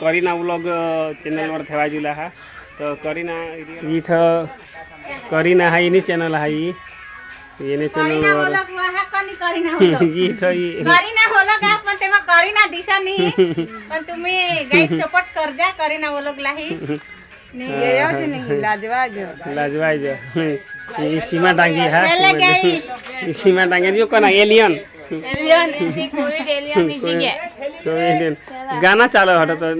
Kareena vlog चॅनलवर ठेवायला हा. तर करीना इथं करीना हा इनी चॅनल आहे ही. येणे चॅनलवर इथं इ- करीना होलो का पण तेव्हा करीना दिसा नाही पण तुम्ही गाईस सपोर्ट कर जा करीना जो ही सीमा टांगी हा. ही सीमा जो कोणा एलियन? एलियन कोविड एलियन नी जिगे तो गाना चालू होता तो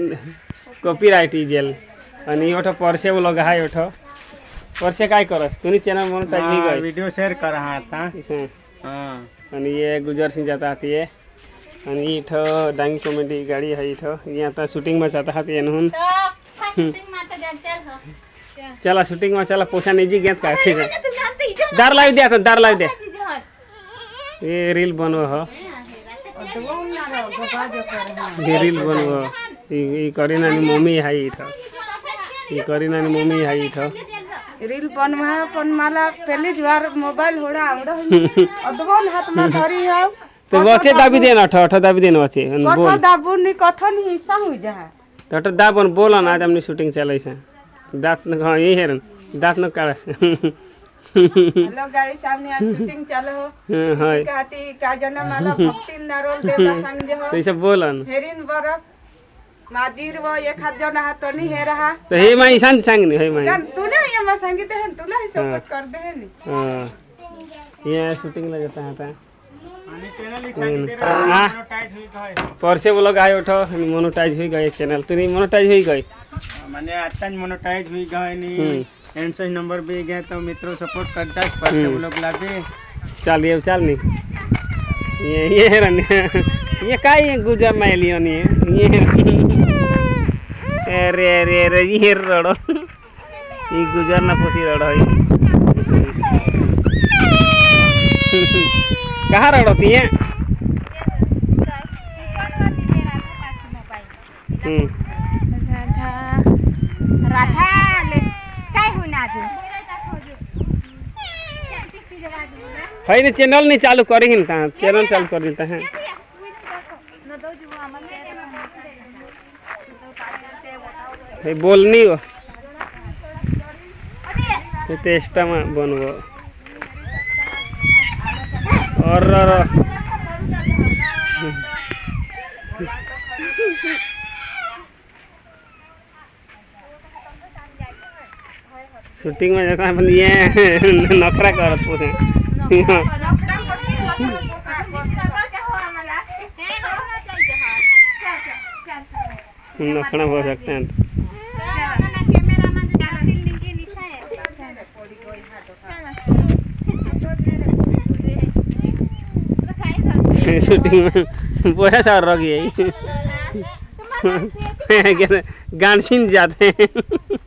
कॉपीराइट जेल आणि एवढं परसे व्लॉग आहे एवढं परसे काय करत तुम्ही चॅनल नाही गए व्हिडिओ शेअर कर हा आता हाँ आणि हे गुजर सिंग जाता हाती आहे आणि इथं डांगी कॉमेडी गाडी आहे इथं ही आता शूटिंगમાં जाता हाती येऊन तो हा शूटिंग हो चला चला पोषा निजी घेत काय ठीक आहे दार लावी द्या दार लावी द्या हे रील बनव हो ડેરીલ બનવો એ કરીનાની મમ્મી હાઈ ઈઠા એ કરીનાની મમ્મી હાઈ ઈઠા રીલ બનવા પણ માલા પહેલી જ વાર મોબાઈલ હોડા આવડો અદવાન હાથમાં ધરી હાવ તો વચ્ચે દાબી દેન અઠ અઠ દાબી દેન વચ્ચે બોલ દાબુ ની કઠન હિસ્સા હોય જહા તો અઠ દાબન બોલો ને આજ અમને શૂટિંગ ચાલે છે દાંત ન હા એ હેરન દાંત ન કાળે છે हेलो गाइस सामने आज शूटिंग चालू हो. हाय. कहती का जन्म भक्ति नरोल देवता संग हो. बोलन हेरिन बर माजीर वो ये खाद जो ना तो नहीं है रहा. तो हे मैं ईशान संग नहीं है मैं तूने ये मैं संग दे हैं तूला ही कर दे हैं हाँ. ये शूटिंग लगाता है ता से वो लोग आए उठो मोनोटाइज हुई गए चैनल तू नहीं मोनोटाइज हुई गई मैंने आज तक मोनोटाइज हुई गए नहीं ની એન્ડ નંબર બી ગયા તો મિત્રો સપોર્ટ કરતા જ પડશે હમ. વ્લોગ લાગે ચાલ ये चाल नी ये ये हेरन ये काय ये गुजर मायली आणि ये अरे अरे अरे ये रडो ये गुजर ना पोसी रडो है कहाँ रडो ती है हम्म. राधा ले काय होईना अजून है ना चैनल नहीं चालू करी ना ता चैनल चालू कर देता है। हे। बोलनी हो। हे टेस्टा में बनवो। और और। शूटिंग में है अपन ये नखरा करत पूछे नखरा हो सकते हैं। शूटिंग में बोया सा रह गई गानसिन जाते हैं।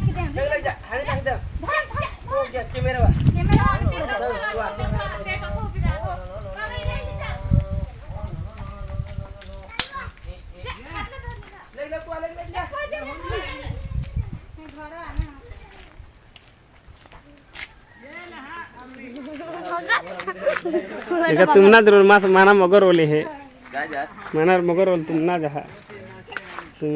तुम ना ज़रूर माना मगर वाले है। मैंने मगर वाले तुम ना जहा। तुम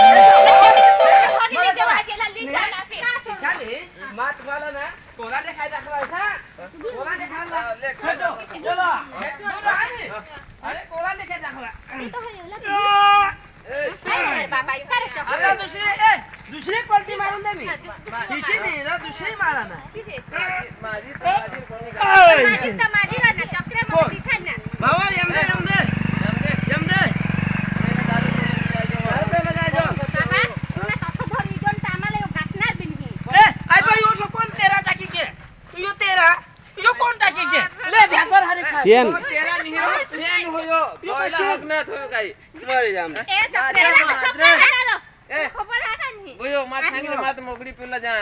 आता दुसरी ए दुसरी पलटी मारून दे मी हिशी नाही ना दुसरी मारा ना माझी बाबा यमदे यमदे यमदे ए आई भाई यो कोण तेरा टाकी के तू यो तेरा यो कोण टाकी के ले भ्याकर हारे खा शेण तेरा नहीं हो सेन हो हक ना थयो काही मरे जाम बुयो मात सांगितलं मात मोगडी पिल्ला जा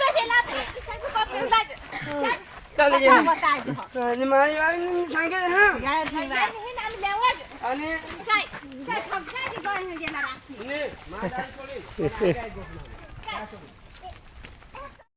ये आणि मारी वाली सांगे हा आणि नी, मा दारू सोडीन.